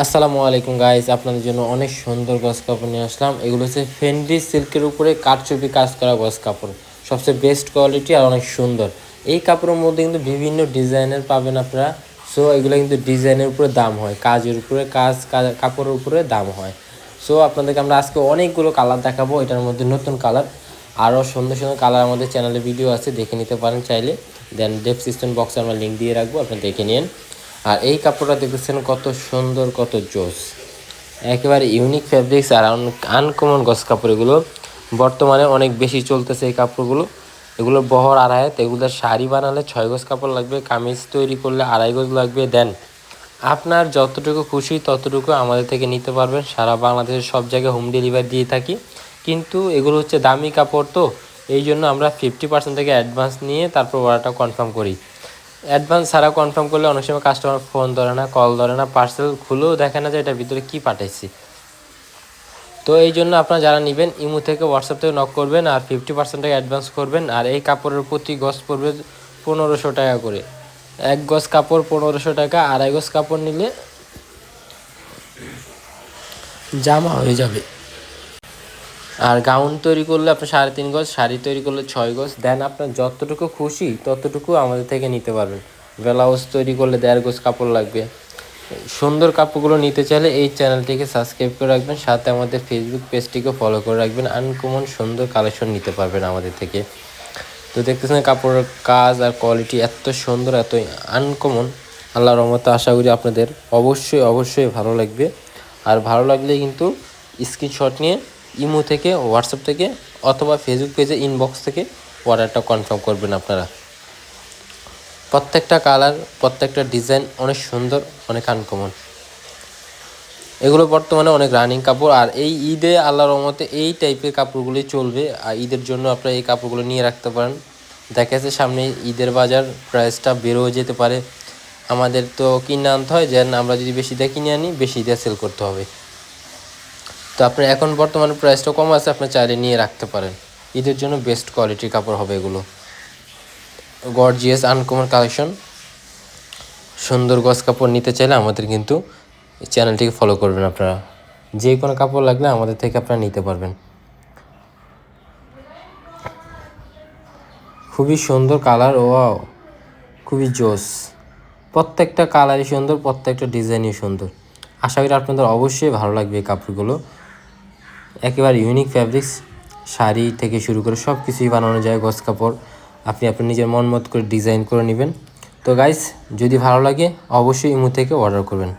আসসালামু আলাইকুম গাইস আপনাদের জন্য অনেক সুন্দর গস কাপড় নিয়ে আসলাম। এগুলো হচ্ছে ফেন্ডি সিল্কের উপরে কাঠচুপি কাজ করা গস কাপড়। সবচেয়ে বেস্ট কোয়ালিটি আর অনেক সুন্দর। এই কাপড়ের মধ্যে কিন্তু বিভিন্ন ডিজাইনের পাবেন আপনারা। সো এগুলো কিন্তু ডিজাইনের উপরে দাম হয়। কাজের উপরে কাজ কাজ- কাপড়ের উপরে দাম হয়। সো আপনাদেরকে আমরা আজকে অনেকগুলো কালার দেখাবো। এটার মধ্যে নতুন কালার আরও সুন্দর সুন্দর কালার আমাদের চ্যানেলে ভিডিও আছে। দেখে নিতে পারেন চাইলে। দেন ডেসক্রিপশন বক্সে আমরা লিঙ্ক দিয়ে রাখব। আপনি দেখে নিন। আর এই কাপড়টা দেখতেছেন কত সুন্দর, কত জোস। একেবারে ইউনিক ফ্যাব্রিক্স আর আনকমন গস কাপড় এগুলো বর্তমানে অনেক বেশি চলতেছে এই কাপড়গুলো। এগুলো বহর আড়াইত এগুলোর শাড়ি বানালে ছয় গজ কাপড় লাগবে, কামিজ তৈরি করলে আড়াই গজ লাগবে দেন আপনার যতটুকু খুশি ততটুকু আমাদের থেকে নিতে পারবেন। সারা বাংলাদেশের সব জায়গায় হোম ডেলিভারি দিয়ে থাকি। কিন্তু এগুলো হচ্ছে দামি কাপড় তো, এই জন্য আমরা ফিফটি পার্সেন্ট থেকে অ্যাডভান্স নিয়ে তারপর অর্ডারটা কনফার্ম করি। অ্যাডভান্স ছাড়া কনফার্ম করলে অনেক সময় কাস্টমার ফোন ধরে না কল ধরে না পার্সেল খুলেও দেখে না যে এটার ভিতরে কী পাঠাইছি। তো এই জন্য আপনারা যারা নেবেন, ইমো থেকে হোয়াটসঅ্যাপ থেকে নক করবেন আর ফিফটি পার্সেন্ট অ্যাডভান্স করবেন আর এই কাপড়ের প্রতি গজ পড়বে পনেরোশো টাকা করে। এক গজ কাপড় পনেরোশো টাকা, আড়াই গজ কাপড় নিলে জামা হয়ে যাবে। আর গাউন তৈরি করলে আপনার সাড়ে তিন গজ, শাড়ি তৈরি করলে ছয় গজ দেন আপনার যতটুকু খুশি ততটুকু আমাদের থেকে নিতে পারবেন। ব্লাউজ তৈরি করলে দেড় গজ কাপড় লাগবে। সুন্দর কাপড়গুলো নিতে চাইলে এই চ্যানেলটিকে সাবস্ক্রাইব করে রাখবেন, সাথে আমাদের ফেসবুক পেজটিকে ফলো করে রাখবেন। আনকমন সুন্দর কালেকশন নিতে পারবেন আমাদের থেকে। তো দেখতেছেন কাপড়ের কাজ আর কোয়ালিটি এত সুন্দর, এত আনকমন। আল্লাহ রহমতে আশা করি আপনাদের অবশ্যই অবশ্যই ভালো লাগবে। আর ভালো লাগলে কিন্তু স্ক্রিনশট নিয়ে ইমো থেকে, হোয়াটসঅ্যাপ থেকে অথবা ফেসবুক পেজে ইনবক্স থেকে অর্ডারটা কনফার্ম করবেন আপনারা। প্রত্যেকটা কালার প্রত্যেকটা ডিজাইন অনেক সুন্দর, অনেক আনকমন এগুলো বর্তমানে অনেক রানিং কাপড়, আর এই ঈদে আল্লাহ রহমতে এই টাইপের কাপড়গুলি চলবে। আর ঈদের জন্য আপনারা এই কাপড়গুলো নিয়ে রাখতে পারেন। দেখা যাচ্ছে সামনে ঈদের বাজার প্রাইসটা বেরো যেতে পারে। আমাদের তো কিনে আনতে হয়, যেন আমরা যদি বেশি দিয়ে কিনে আনি, বেশি দিয়ে সেল করতে হবে। তো আপনার এখন বর্তমানে প্রাইসটা কম আছে, আপনি চাইলে নিয়ে রাখতে পারেন। ঈদের জন্য বেস্ট কোয়ালিটির কাপড় হবে এগুলো। গর্জিয়াস আনকমন কালেকশন সুন্দর গস কাপড় নিতে চাইলে আমাদের কিন্তু চ্যানেলটিকে ফলো করবেন আপনারা। যে কোনো কাপড় লাগলে আমাদের থেকে আপনারা নিতে পারবেন। খুবই সুন্দর কালার ও খুবই জোস। প্রত্যেকটা কালারই সুন্দর, প্রত্যেকটা ডিজাইনই সুন্দর। আশা করি আপনাদের অবশ্যই ভালো লাগবে এই কাপড়গুলো। একেবারে ইউনিক ফ্যাব্রিক্স শাড়ি থেকে শুরু করে সব কিছুই বানানো যায় গস কাপড়। আপনি আপনার নিজের মন মত করে ডিজাইন করে নেবেন। তো গাইস যদি ভালো লাগে, অবশ্যই ইমো থেকে অর্ডার করবেন।